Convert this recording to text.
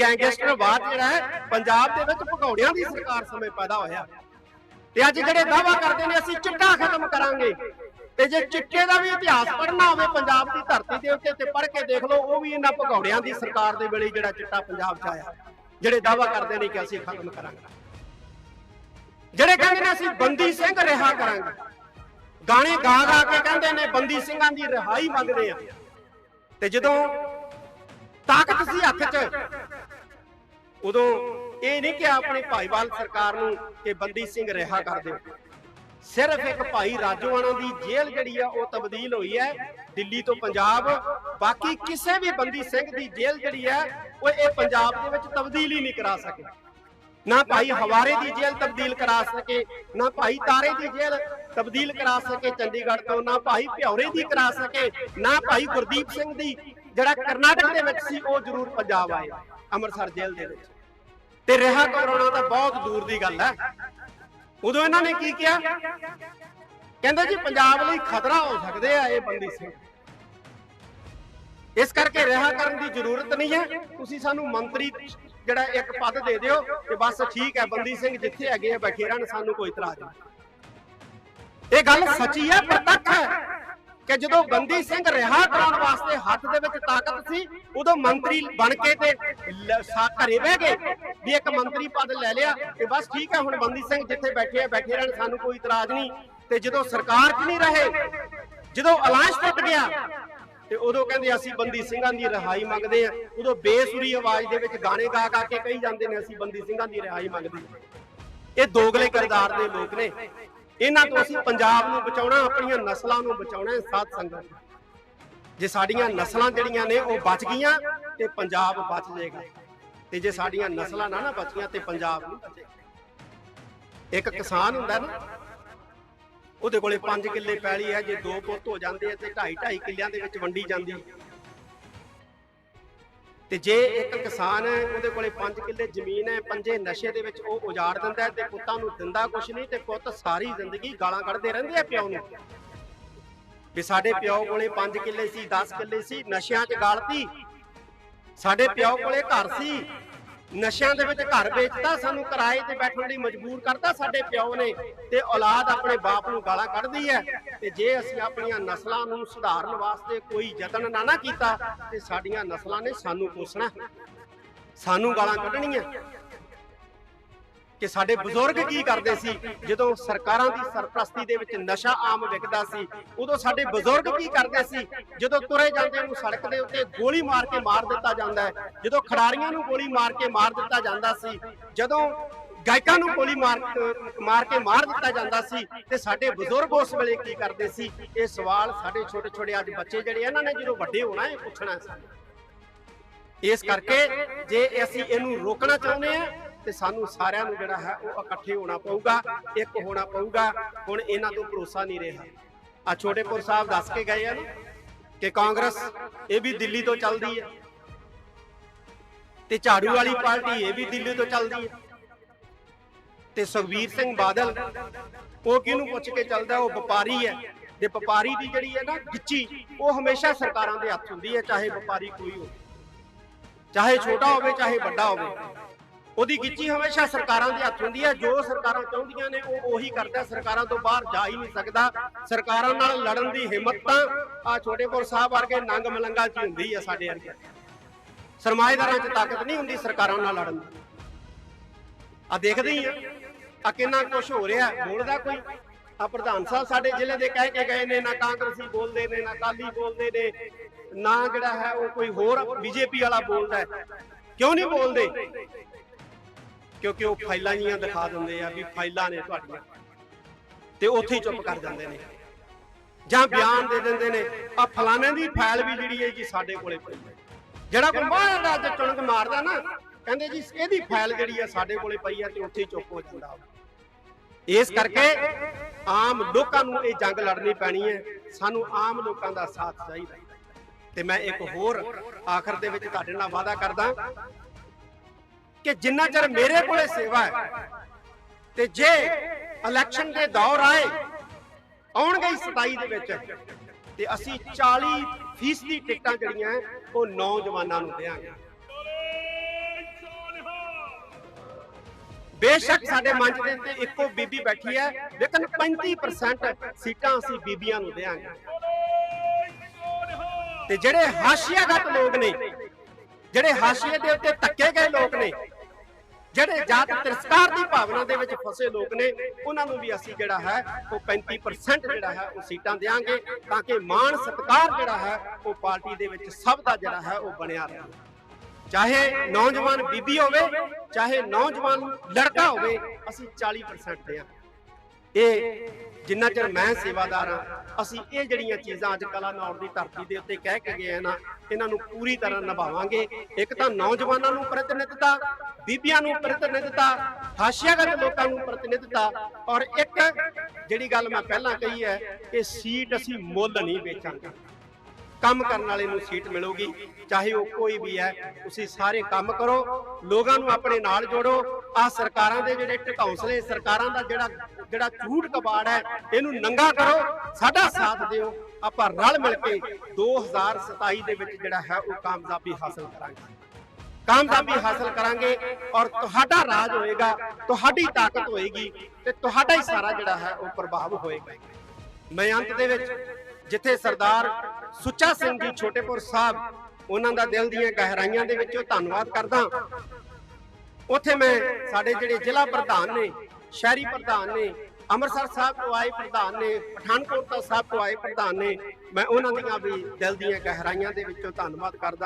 ਗੈਂਗਸਟਰਵਾਦ ਜਿਹੜਾ ਹੈ, ਪੰਜਾਬ ਦੇ ਵਿੱਚ ਭਗੌੜਿਆਂ ਦੀ ਸਰਕਾਰ ਸਮੇਂ ਪੈਦਾ ਹੋਇਆ। ਤੇ ਅੱਜ ਜਿਹੜੇ ਦਾਵਾ ਕਰਦੇ ਨੇ, ਅਸੀਂ ਚਿੱਟਾ ਖਤਮ ਕਰਾਂਗੇ। ਤੇ ਜੇ ਚਿੱਟੇ ਦਾ ਵੀ ਇਤਿਹਾਸ ਪੜ੍ਹਨਾ ਹੋਵੇ, ਪੰਜਾਬ ਦੀ ਧਰਤੀ ਦੇ ਉੱਤੇ ਤੇ ਪੜ੍ਹ ਕੇ ਦੇਖ ਲਓ, ਉਹ ਵੀ ਇਹਨਾਂ ਭਗੌੜਿਆਂ ਦੀ ਸਰਕਾਰ ਦੇ ਵੇਲੇ ਜਿਹੜਾ ਚਿੱਟਾ ਪੰਜਾਬ 'ਚ ਆਇਆ। ਜਿਹੜੇ ਦਾਵਾ ਕਰਦੇ ਨੇ ਕਿ ਅਸੀਂ ਖਤਮ ਕਰਾਂਗੇ। ਜਿਹੜੇ ਕਹਿੰਦੇ ਨੇ, ਅਸੀਂ ਬੰਦੀ ਸਿੰਘ ਰਿਹਾ ਕਰਾਂਗੇ। ਗਾਣੇ ਗਾ ਗਾ ਕੇ ਕਹਿੰਦੇ ਨੇ, ਬੰਦੀ ਸਿੰਘਾਂ ਦੀ ਰਿਹਾਈ ਮੰਗਦੇ ਆ। ਤੇ ਜਦੋਂ ਤਾਕਤ ਸੀ ਹੱਥ 'ਚ ਉਦੋਂ ਇਹ ਨਹੀਂ ਕਿ ਆਪਣੇ ਭਾਈਵਾਲ ਸਰਕਾਰ ਨੂੰ ਕਿ ਬੰਦੀ ਸਿੰਘ ਰਿਹਾ ਕਰ ਦਿਓ। ਸਿਰਫ ਇੱਕ ਭਾਈ ਰਾਜੋਆਣਾ ਦੀ ਜੇਲ੍ਹ ਜਿਹੜੀ ਆ, ਉਹ ਤਬਦੀਲ ਹੋਈ ਹੈ ਦਿੱਲੀ ਤੋਂ ਪੰਜਾਬ। ਬਾਕੀ ਕਿਸੇ ਵੀ ਬੰਦੀ ਸਿੰਘ ਦੀ ਜੇਲ੍ਹ ਜਿਹੜੀ ਹੈ ਉਹ ਇਹ ਪੰਜਾਬ ਦੇ ਵਿੱਚ ਤਬਦੀਲ ਹੀ ਨਹੀਂ ਕਰਾ ਸਕੇ। ਨਾ ਭਾਈ ਹਵਾਰੇ ਦੀ ਜੇਲ੍ਹ ਤਬਦੀਲ ਕਰਾ ਸਕੇ, ਨਾ ਭਾਈ ਤਾਰੇ ਦੀ ਜੇਲ੍ਹ ਤਬਦੀਲ ਕਰਾ ਸਕੇ ਚੰਡੀਗੜ੍ਹ ਤੋਂ, ਨਾ ਭਾਈ ਭਿਉਰੇ ਦੀ ਕਰਾ ਸਕੇ, ਨਾ ਭਾਈ ਗੁਰਦੀਪ ਸਿੰਘ ਦੀ। ਜਿਹੜਾ ਕਰਨਾਟਕ ਦੇ ਵਿੱਚ ਸੀ, ਉਹ ਜ਼ਰੂਰ ਪੰਜਾਬ ਆਏ ਅੰਮ੍ਰਿਤਸਰ ਜੇਲ੍ਹ ਦੇ ਵਿੱਚ। ਤੇ ਰਿਹਾ ਕਰਾਉਣਾ ਤਾਂ ਬਹੁਤ ਦੂਰ ਦੀ ਗੱਲ ਹੈ। ਉਦੋਂ ਇਹਨਾਂ ਨੇ ਕੀ ਕਿਹਾ? ਕਹਿੰਦੇ ਜੀ, ਪੰਜਾਬ ਲਈ ਖਤਰਾ ਹੋ ਸਕਦੇ ਆ ਇਹ ਬੰਦੀ ਸਿੰਘ। ਇਸ ਕਰਕੇ ਰਿਹਾ ਕਰਨ ਦੀ ਜ਼ਰੂਰਤ ਨਹੀਂ ਹੈ। ਤੁਸੀਂ ਸਾਨੂੰ ਮੰਤਰੀ ਜਿਹੜਾ ਇੱਕ ਪਦ ਦੇ ਦਿਓ ਤੇ ਬਸ ਠੀਕ ਹੈ, ਬੰਦੀ ਸਿੰਘ ਜਿੱਥੇ ਹੈਗੇ ਆ ਬੈਠੇ ਰਹਿਣ ਸਾਨੂੰ ਕੋਈ ਇਤਰਾਜ਼ ਨਹੀਂ। ਇਹ ਗੱਲ ਸੱਚੀ ਹੈ, ਪ੍ਰਤੱਖ ਹੈ। ਕਿ ਜਦੋਂ ਬੰਦੀ ਸਿੰਘ ਰਿਹਾ ਕਰਾਉਣ ਵਾਸਤੇ ਹੱਥ ਦੇ ਵਿੱਚ ਤਾਕਤ ਸੀ, ਉਦੋਂ ਮੰਤਰੀ ਬਣ ਕੇ ਤੇ ਘਰੇ ਬਹਿ ਗਏ ਵੀ ਇੱਕ ਮੰਤਰੀ ਪਦ ਲੈ ਲਿਆ ਤੇ ਬਸ ਠੀਕ ਹੈ, ਹੁਣ ਬੰਦੀ ਸਿੰਘ ਜਿੱਥੇ ਬੈਠੇ ਆ, ਬੈਠੇ ਰਹਿਣ, ਸਾਨੂੰ ਕੋਈ ਇਤਰਾਜ਼ ਨਹੀਂ। ਤੇ ਜਦੋਂ ਸਰਕਾਰ 'ਚ ਨਹੀਂ ਰਹੇ, ਜਦੋਂ ਅਲਾਂਸ਼ ਟੁੱਟ ਗਿਆ, ਤੇ ਉਦੋਂ ਕਹਿੰਦੇ ਅਸੀਂ ਬੰਦੀ ਸਿੰਘਾਂ ਦੀ ਰਿਹਾਈ ਮੰਗਦੇ ਆ। ਉਦੋਂ ਬੇਸੁਰੀ ਆਵਾਜ਼ ਦੇ ਵਿੱਚ ਗਾਣੇ ਗਾ ਗਾ ਕੇ ਕਹੀ ਜਾਂਦੇ ਨੇ, ਅਸੀਂ ਬੰਦੀ ਸਿੰਘਾਂ ਦੀ ਰਿਹਾਈ ਮੰਗਦੇ ਇਹ ਦੋਗਲੇ ਕਿਰਦਾਰ ਦੇ ਲੋਕ ਨੇ। ਇਹਨਾਂ ਤੋਂ ਅਸੀਂ ਪੰਜਾਬ ਨੂੰ ਬਚਾਉਣਾ, ਆਪਣੀਆਂ ਨਸਲਾਂ ਨੂੰ ਬਚਾਉਣਾ ਹੈ ਸੰਗਤ ਜੇ ਸਾਡੀਆਂ ਨਸਲਾਂ ਜਿਹੜੀਆਂ ਨੇ ਉਹ ਬਚ ਗਈਆਂ ਤੇ ਪੰਜਾਬ ਬਚ ਜਾਏਗਾ। ਤੇ ਜੇ ਸਾਡੀਆਂ ਨਸਲਾਂ ਨਾ ਨਾ ਬਚੀਆਂ ਤੇ ਪੰਜਾਬ ਨਹੀਂ ਬਚੇਗਾ। ਇੱਕ ਕਿਸਾਨ ਹੁੰਦਾ ਨਾ, ਉਹਦੇ ਕੋਲੇ 5 ਕਿੱਲੇ ਪੈਲੀ ਹੈ, ਜੇ ਦੋ ਪੁੱਤ ਹੋ ਜਾਂਦੇ ਆ ਤੇ 2.5 2.5 ਕਿੱਲਿਆਂ ਦੇ ਵਿੱਚ ਵੰਡੀ ਜਾਂਦੀ। ਤੇ ਜੇ ਇੱਕ ਕਿਸਾਨ ਹੈ, ਉਹਦੇ ਕੋਲੇ 5 ਕਿੱਲੇ ਜ਼ਮੀਨ ਹੈ, ਪੰਜੇ ਨਸ਼ੇ ਦੇ ਵਿੱਚ ਉਹ ਉਜਾੜ ਦਿੰਦਾ ਤੇ ਪੁੱਤਾਂ ਨੂੰ ਦਿੰਦਾ ਕੁਛ ਨਹੀਂ ਤੇ ਪੁੱਤ ਸਾਰੀ ਜ਼ਿੰਦਗੀ ਗਾਲਾਂ ਕੱਢਦੇ ਰਹਿੰਦੇ ਆ ਪਿਓ ਨੂੰ। ਵੀ ਸਾਡੇ ਪਿਓ ਕੋਲੇ 5 ਕਿੱਲੇ ਸੀ 10 ਕਿੱਲੇ ਸੀ, ਨਸ਼ਿਆਂ 'ਚ ਗਾਲਤੀ। ਸਾਡੇ ਪਿਓ ਕੋਲੇ ਘਰ ਸੀ। ਨਸ਼ਿਆਂ ਦੇ ਵਿੱਚ ਘਰ ਵੇਚਤਾ, ਸਾਨੂੰ ਕਿਰਾਏ ਤੇ ਬੈਠਣ ਲਈ ਮਜਬੂਰ ਕਰਤਾ ਸਾਡੇ ਪਿਓ ਨੇ ਤੇ ਔਲਾਦ ਆਪਣੇ ਬਾਪ ਨੂੰ ਗਾਲਾਂ ਕੱਢਦੀ ਹੈ। ਤੇ ਜੇ ਅਸੀਂ ਆਪਣੀਆਂ ਨਸਲਾਂ ਨੂੰ ਸੁਧਾਰਨ ਵਾਸਤੇ ਕੋਈ ਯਤਨ ਨਾ ਨਾ ਕੀਤਾ, ਤੇ ਸਾਡੀਆਂ ਨਸਲਾਂ ਨੇ ਸਾਨੂੰ ਕੋਸਣਾ ਸਾਨੂੰ ਗਾਲਾਂ ਕੱਢਣੀਆਂ। ਕਿ ਸਾਡੇ ਬਜ਼ੁਰਗ ਕੀ ਕਰਦੇ ਸੀ? ਜਦੋਂ ਸਰਕਾਰਾਂ ਦੀ ਸਰਪ੍ਰਸਤੀ ਦੇ ਵਿੱਚ ਨਸ਼ਾ ਆਮ ਵਿਕਦਾ ਸੀ ਉਦੋਂ ਸਾਡੇ ਬਜ਼ੁਰਗ ਕੀ ਕਰਦੇ ਸੀ? ਜਦੋਂ ਤੁਰੇ ਜਾਂਦੇ ਨੂੰ ਸੜਕ ਦੇ ਉੱਤੇ ਗੋਲੀ ਮਾਰ ਕੇ ਮਾਰ ਦਿੱਤਾ ਜਾਂਦਾ ਹੈ ਜਦੋਂ ਖਿਡਾਰੀਆਂ ਨੂੰ ਗੋਲੀ ਮਾਰ ਕੇ ਮਾਰ ਦਿੱਤਾ ਜਾਂਦਾ ਸੀ ਜਦੋਂ ਗਾਇਕਾਂ ਨੂੰ ਗੋਲੀ ਮਾਰ ਮਾਰ ਕੇ ਮਾਰ ਦਿੱਤਾ ਜਾਂਦਾ ਸੀ ਤੇ ਸਾਡੇ ਬਜ਼ੁਰਗ ਉਸ ਵੇਲੇ ਕੀ ਕਰਦੇ ਸੀ? ਇਹ ਸਵਾਲ ਸਾਡੇ ਛੋਟੇ ਛੋਟੇ ਅੱਜ ਬੱਚੇ ਜਿਹੜੇ ਇਹਨਾਂ ਨੇ ਜਦੋਂ ਵੱਡੇ ਹੋਣਾ ਇਹ ਪੁੱਛਣਾ ਸੀ ਇਸ ਕਰਕੇ ਜੇ ਅਸੀਂ ਇਹਨੂੰ ਰੋਕਣਾ ਚਾਹੁੰਦੇ ਆ ਤੇ ਸਾਨੂੰ ਸਾਰਿਆਂ ਨੂੰ ਜਿਹੜਾ ਹੈ ਉਹ ਇਕੱਠੇ ਹੋਣਾ ਪਊਗਾ, ਇੱਕ ਹੋਣਾ ਪਊਗਾ। ਹੁਣ ਇਹਨਾਂ ਤੋਂ ਭਰੋਸਾ ਨਹੀਂ ਰਿਹਾ। ਆ ਛੋਟੇਪੁਰ ਸਾਹਿਬ ਦੱਸ ਕੇ ਗਏ ਆ ਨਾ ਕਿ ਕਾਂਗਰਸ ਇਹ ਵੀ ਦਿੱਲੀ ਤੋਂ ਚੱਲਦੀ ਹੈ। ਤੇ ਝਾੜੂ ਵਾਲੀ ਪਾਰਟੀ ਇਹ ਵੀ ਦਿੱਲੀ ਤੋਂ ਚੱਲਦੀ ਹੈ। ਤੇ ਸੁਖਬੀਰ ਸਿੰਘ ਬਾਦਲ, ਉਹ ਕਿਹਨੂੰ ਪੁੱਛ ਕੇ ਚੱਲਦਾ? ਉਹ ਵਪਾਰੀ ਹੈ। ਤੇ ਵਪਾਰੀ ਦੀ ਜਿਹੜੀ ਹੈ ਨਾ ਗਿੱਚੀ, ਉਹ ਹਮੇਸ਼ਾ ਸਰਕਾਰਾਂ ਦੇ ਹੱਥ ਹੁੰਦੀ ਹੈ, ਚਾਹੇ ਵਪਾਰੀ ਕੋਈ ਹੋਵੇ। ਚਾਹੇ ਛੋਟਾ ਹੋਵੇ, ਚਾਹੇ ਵੱਡਾ ਹੋਵੇ। ਉਹਦੀ ਗਿੱਚੀ ਹਮੇਸ਼ਾ ਸਰਕਾਰਾਂ ਦੇ ਹੱਥ ਹੁੰਦੀ ਹੈ ਜੋ ਸਰਕਾਰਾਂ ਚਾਹੁੰਦੀਆਂ ਨੇ, ਉਹ ਉਹੀ ਕਰਦਾ ਸਰਕਾਰਾਂ ਤੋਂ ਬਾਹਰ ਜਾ ਹੀ ਨਹੀਂ ਸਕਦਾ। ਸਰਕਾਰਾਂ ਨਾਲ ਲੜਨ ਦੀ ਹਿੰਮਤ ਤਾਂ ਆ ਛੋਟੇਪੁਰ ਸਾਹਿਬ ਵਰਗੇ ਨੰਗ ਮਲੰਗਾ 'ਚ ਹੁੰਦੀ ਹੈ ਸਾਡੇ ਵਰਗੇ। ਸਰਮਾਏਦਾਰਾਂ 'ਚ ਤਾਕਤ ਨਹੀਂ ਹੁੰਦੀ ਸਰਕਾਰਾਂ ਨਾਲ ਲੜਨ ਦੀ। ਆ ਦੇਖਦੇ ਹੀ ਆ। ਆ ਕਿੰਨਾ ਕੁਝ ਹੋ ਰਿਹਾ ਬੋਲਦਾ ਕੋਈ? ਆ ਪ੍ਰਧਾਨ ਸਾਹਿਬ ਸਾਡੇ ਜ਼ਿਲ੍ਹੇ ਦੇ ਕਹਿ ਕੇ ਗਏ ਨੇ, ਨਾ ਕਾਂਗਰਸੀ ਬੋਲਦੇ ਨੇ, ਨਾ ਕਾਲੀ ਬੋਲਦੇ ਨੇ, ਨਾ ਜਿਹੜਾ ਹੈ ਉਹ ਕੋਈ ਹੋਰ ਬੀਜੇਪੀ ਵਾਲਾ ਬੋਲਦਾ ਹੈ। ਕਿਉਂ ਨਹੀਂ ਬੋਲਦੇ? ਕਿਉਂਕਿ ਉਹ ਫਾਈਲਾਂ ਜੀਆਂ ਦਿਖਾ ਦਿੰਦੇ ਆ ਵੀ ਫਾਈਲਾਂ ਨੇ ਤੁਹਾਡੀਆਂ। ਤੇ ਉੱਥੇ ਹੀ ਚੁੱਪ ਕਰ ਜਾਂਦੇ ਨੇ। ਜਾਂ ਬਿਆਨ ਦੇ ਦਿੰਦੇ ਨੇ ਆ ਫਲਾਣੇ ਦੀ ਫਾਈਲ ਵੀ ਜਿਹੜੀ ਹੈ ਜੀ ਸਾਡੇ ਕੋਲੇ ਪਈ ਹੈ। ਜਿਹੜਾ ਕੋਈ ਬਾਹਰ ਦਾ ਅੱਜ ਚੁਣਕ ਮਾਰਦਾ ਨਾ, ਕਹਿੰਦੇ ਜੀ ਇਹਦੀ ਫਾਈਲ ਜਿਹੜੀ ਆ ਸਾਡੇ ਕੋਲੇ ਪਈ ਆ ਤੇ ਉੱਥੇ ਹੀ ਚੁੱਪ ਹੋ ਜਾਂਦਾ ਇਸ ਕਰਕੇ ਆਮ ਲੋਕਾਂ ਨੂੰ ਇਹ ਜੰਗ ਲੜਨੀ ਪੈਣੀ ਹੈ। ਸਾਨੂੰ ਆਮ ਲੋਕਾਂ ਦਾ ਸਾਥ ਚਾਹੀਦਾ ਤੇ ਮੈਂ ਇੱਕ ਹੋਰ ਆਖਰ ਦੇ ਵਿੱਚ ਤੁਹਾਡੇ ਨਾਲ ਵਾਅਦਾ ਕਰਦਾ ਕਿ ਜਿੰਨਾ ਚਿਰ ਮੇਰੇ ਕੋਲੇ ਸੇਵਾ ਹੈ ਤੇ ਜੇ ਇਲੈਕਸ਼ਨ ਦੇ ਦੌਰ ਆਏ, ਆਉਣਗੇ ਹੀ 27 ਦੇ ਵਿੱਚ। ਤੇ ਅਸੀਂ 40 ਫੀਸਦੀ ਟਿਕਟਾਂ ਜਿਹੜੀਆਂ ਉਹ ਨੌਜਵਾਨਾਂ ਨੂੰ ਦੇਵਾਂਗੇ। ਬੇਸ਼ੱਕ ਸਾਡੇ ਮੰਚ ਦੇ ਉੱਤੇ ਇੱਕੋ ਬੀਬੀ ਬੈਠੀ ਹੈ, ਲੇਕਿਨ 35% ਸੀਟਾਂ ਅਸੀਂ ਬੀਬੀਆਂ ਨੂੰ ਦੇਵਾਂਗੇ। ਤੇ ਜਿਹੜੇ ਹਾਸ਼ੀਆਗਤ ਲੋਕ ਨੇ, ਜਿਹੜੇ ਹਾਸ਼ੀਏ ਦੇ ਉੱਤੇ ਧੱਕੇ ਜਿਹੜੇ ਜਾਤ ਤਿਰਸਕਾਰ ਦੀ ਭਾਵਨਾ ਦੇ ਵਿੱਚ ਫਸੇ ਲੋਕ ਨੇ ਉਹਨਾਂ ਨੂੰ ਵੀ ਅਸੀਂ ਜਿਹੜਾ ਹੈ ਉਹ 35% ਜਿਹੜਾ ਹੈ ਉਹ ਸੀਟਾਂ ਦੇਵਾਂਗੇ ਤਾਂ ਕਿ ਮਾਣ ਸਤਿਕਾਰ ਜਿਹੜਾ ਹੈ ਉਹ ਪਾਰਟੀ ਦੇ ਵਿੱਚ ਸਭ ਦਾ ਜਿਹੜਾ ਹੈ ਉਹ ਬਣਿਆ ਰਹੇ। ਚਾਹੇ ਨੌਜਵਾਨ ਬੀਬੀ ਹੋਵੇ ਚਾਹੇ ਨੌਜਵਾਨ ਲੜਕਾ ਹੋਵੇ ਅਸੀਂ 40% ਦੇ ਆ ਇਹ ਜਿੰਨਾ ਚਿਰ ਮੈਂ ਸੇਵਾਦਾਰ ਹਾਂ, ਅਸੀਂ ਇਹ ਜਿਹੜੀਆਂ ਚੀਜ਼ਾਂ ਅੱਜ ਕਲਾ ਨੌਰ ਦੀ ਧਰਤੀ ਦੇ ਉੱਤੇ ਕਹਿ ਕੇ ਗਏ ਆ ਨਾ, ਇਹਨਾਂ ਨੂੰ ਪੂਰੀ ਤਰ੍ਹਾਂ ਨਿਭਾਵਾਂਗੇ। ਇੱਕ ਤਾਂ ਨੌਜਵਾਨਾਂ ਨੂੰ ਪ੍ਰਤੀਨਿਧਤਾ ਬੀਬੀਆਂ ਨੂੰ ਪ੍ਰਤੀਨਿਧਤਾ ਹਾਸ਼ੀਆਗਤ ਲੋਕਾਂ ਨੂੰ ਪ੍ਰਤੀਨਿਧਤਾ ਔਰ ਇੱਕ ਜਿਹੜੀ ਗੱਲ ਮੈਂ ਪਹਿਲਾਂ ਕਹੀ ਹੈ ਕਿ ਸੀਟ ਅਸੀਂ ਮੁੱਲ ਨਹੀਂ ਵੇਚਾਂਗੇ। ਕੰਮ ਕਰਨ ਵਾਲੇ ਨੂੰ ਸੀਟ ਮਿਲੂਗੀ, ਚਾਹੇ ਉਹ ਕੋਈ ਵੀ ਹੈ, ਤੁਸੀਂ ਸਾਰੇ ਕੰਮ ਕਰੋ, ਲੋਕਾਂ ਨੂੰ ਆਪਣੇ ਨਾਲ ਜੋੜੋ ਆ ਸਰਕਾਰਾਂ ਦੇ ਜਿਹੜੇ ਢਕੌਂਸਲੇ ਸਰਕਾਰਾਂ ਦਾ ਜਿਹੜਾ ਜਿਹੜਾ ਝੂਠ ਕਬਾੜ ਹੈ, ਇਹਨੂੰ ਨੰਗਾ ਕਰੋ, ਸਾਡਾ ਸਾਥ ਦਿਓ। ਆਪਾਂ ਰਲ ਮਿਲ ਕੇ 2027 ਦੇ ਵਿੱਚ ਜਿਹੜਾ ਹੈ, ਉਹ ਕਾਮਯਾਬੀ ਹਾਸਲ ਕਰਾਂਗੇ। ਕਾਮਯਾਬੀ ਹਾਸਲ ਕਰਾਂਗੇ ਔਰ ਤੁਹਾਡਾ ਰਾਜ ਹੋਏਗਾ, ਤੁਹਾਡੀ ਤਾਕਤ ਹੋਏਗੀ ਤੇ ਤੁਹਾਡਾ ਹੀ ਸਾਰਾ ਜਿਹੜਾ ਹੈ, ਉਹ ਪ੍ਰਭਾਵ ਹੋਏਗਾ ਮੈਂ ਅੰਤ ਦੇ ਵਿੱਚ ਜਿੱਥੇ ਸਰਦਾਰ ਸੁੱਚਾ ਸਿੰਘ ਜੀ ਛੋਟੇਪੁਰ ਸਾਹਿਬ, ਉਹਨਾਂ ਦਾ ਦਿਲ ਦੀਆਂ ਗਹਿਰਾਈਆਂ ਦੇ ਵਿੱਚੋਂ ਧੰਨਵਾਦ ਕਰਦਾ। ਉੱਥੇ ਮੈਂ ਸਾਡੇ ਜਿਹੜੇ ਜ਼ਿਲ੍ਹਾ ਪ੍ਰਧਾਨ ਨੇ, ਸ਼ਹਿਰੀ ਪ੍ਰਧਾਨ ਨੇ, ਅੰਮ੍ਰਿਤਸਰ ਸਾਹਿਬ ਤੋਂ ਆਏ ਪ੍ਰਧਾਨ ਨੇ, ਪਠਾਨਕੋਟ ਤੋਂ ਸਾਹਿਬ ਤੋਂ ਆਏ ਪ੍ਰਧਾਨ ਨੇ, ਮੈਂ ਉਹਨਾਂ ਦੀਆਂ ਵੀ ਦਿਲ ਦੀਆਂ ਗਹਿਰਾਈਆਂ ਦੇ ਵਿੱਚੋਂ ਧੰਨਵਾਦ ਕਰਦਾ